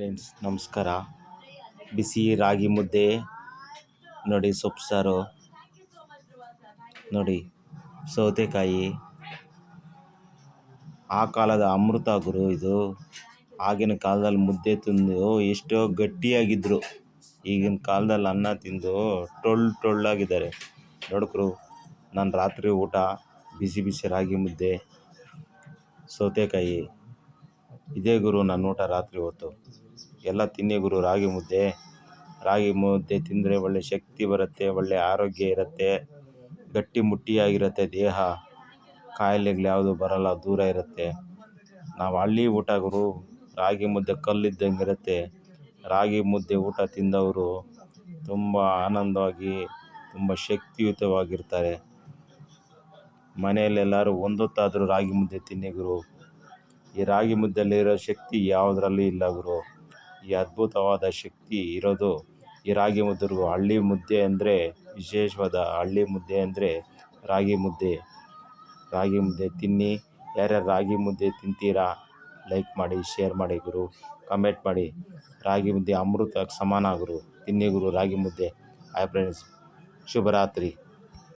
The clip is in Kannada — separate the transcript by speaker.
Speaker 1: ಫ್ರೆಂಡ್ಸ್, ನಮಸ್ಕಾರ. ಬಿಸಿ ರಾಗಿ ಮುದ್ದೆ ನೋಡಿ ಸೊಪ್ಪು ಸಾರು. ನೋಡಿ ಸೌತೆಕಾಯಿ. ಆ ಕಾಲದ ಅಮೃತ ಗುರು ಇದು. ಆಗಿನ ಕಾಲದಲ್ಲಿ ಮುದ್ದೆ ತಿಂದು ಎಷ್ಟೋ ಗಟ್ಟಿಯಾಗಿದ್ದರು ಈಗಿನ ಕಾಲದಲ್ಲಿ ಅನ್ನ ತಿಂದು ಟೊಳ್ಳು ಟೊಳ್ಳಾಗಿದ್ದಾರೆ. ನೋಡ್ಕ್ರು, ನಾನು ರಾತ್ರಿ ಊಟ, ಬಿಸಿ ಬಿಸಿ ರಾಗಿ ಮುದ್ದೆ, ಸೌತೆಕಾಯಿ. ಇದೇ ಗುರು ನನ್ನ ಊಟ ರಾತ್ರಿ ಹೊತ್ತು. ಎಲ್ಲ ತಿನ್ನಿ ಗುರು ರಾಗಿ ಮುದ್ದೆ. ರಾಗಿ ಮುದ್ದೆ ತಿಂದರೆ ಒಳ್ಳೆ ಶಕ್ತಿ ಬರುತ್ತೆ, ಒಳ್ಳೆ ಆರೋಗ್ಯ ಇರುತ್ತೆ. ಗಟ್ಟಿ ಮುಟ್ಟಿಯಾಗಿರುತ್ತೆ ದೇಹ. ಕಾಯಿಲೆಗಳು ಯಾವುದು ಬರಲ್ಲ, ದೂರ ಇರುತ್ತೆ. ನಾವು ಹಳ್ಳಿ ಊಟ ಗುರು, ರಾಗಿ ಮುದ್ದೆ ಕಲ್ಲಿದ್ದಂಗೆ ಇರುತ್ತೆ. ರಾಗಿ ಮುದ್ದೆ ಊಟ ತಿಂದವರು ತುಂಬ ಆನಂದವಾಗಿ, ತುಂಬ ಶಕ್ತಿಯುತವಾಗಿರ್ತಾರೆ. ಮನೆಯಲ್ಲೆಲ್ಲರೂ ಒಂದೊತ್ತಾದರೂ ರಾಗಿ ಮುದ್ದೆ ತಿನ್ನಿ ಗುರು. ಈ ರಾಗಿ ಮುದ್ದೆಯಲ್ಲಿರೋ ಶಕ್ತಿ ಯಾವುದರಲ್ಲೂ ಇಲ್ಲ ಗುರು? ಈ ಅದ್ಭುತವಾದ ಶಕ್ತಿ ಇರೋದು ಈ ರಾಗಿ ಮುದ್ದೆಗೂ ಹಳ್ಳಿ ಮುದ್ದೆ ಅಂದರೆ ವಿಶೇಷವಾದ ಹಳ್ಳಿ ಮುದ್ದೆ ಅಂದರೆ ರಾಗಿ ಮುದ್ದೆ. ರಾಗಿ ಮುದ್ದೆ ತಿನ್ನಿ. ಯಾರ್ಯಾರು ರಾಗಿ ಮುದ್ದೆ ತಿಂತೀರಾ ಲೈಕ್ ಮಾಡಿ ಶೇರ್ ಮಾಡಿ ಗುರು. ಕಮೆಂಟ್ ಮಾಡಿ. ರಾಗಿ ಮುದ್ದೆ ಅಮೃತಕ್ಕೆ ಸಮಾನ ಗುರು. ತಿನ್ನಿ ಗುರು ರಾಗಿ ಮುದ್ದೆ. ಹಾಯ್ ಫ್ರೆಂಡ್ಸ್ ಶುಭರಾತ್ರಿ.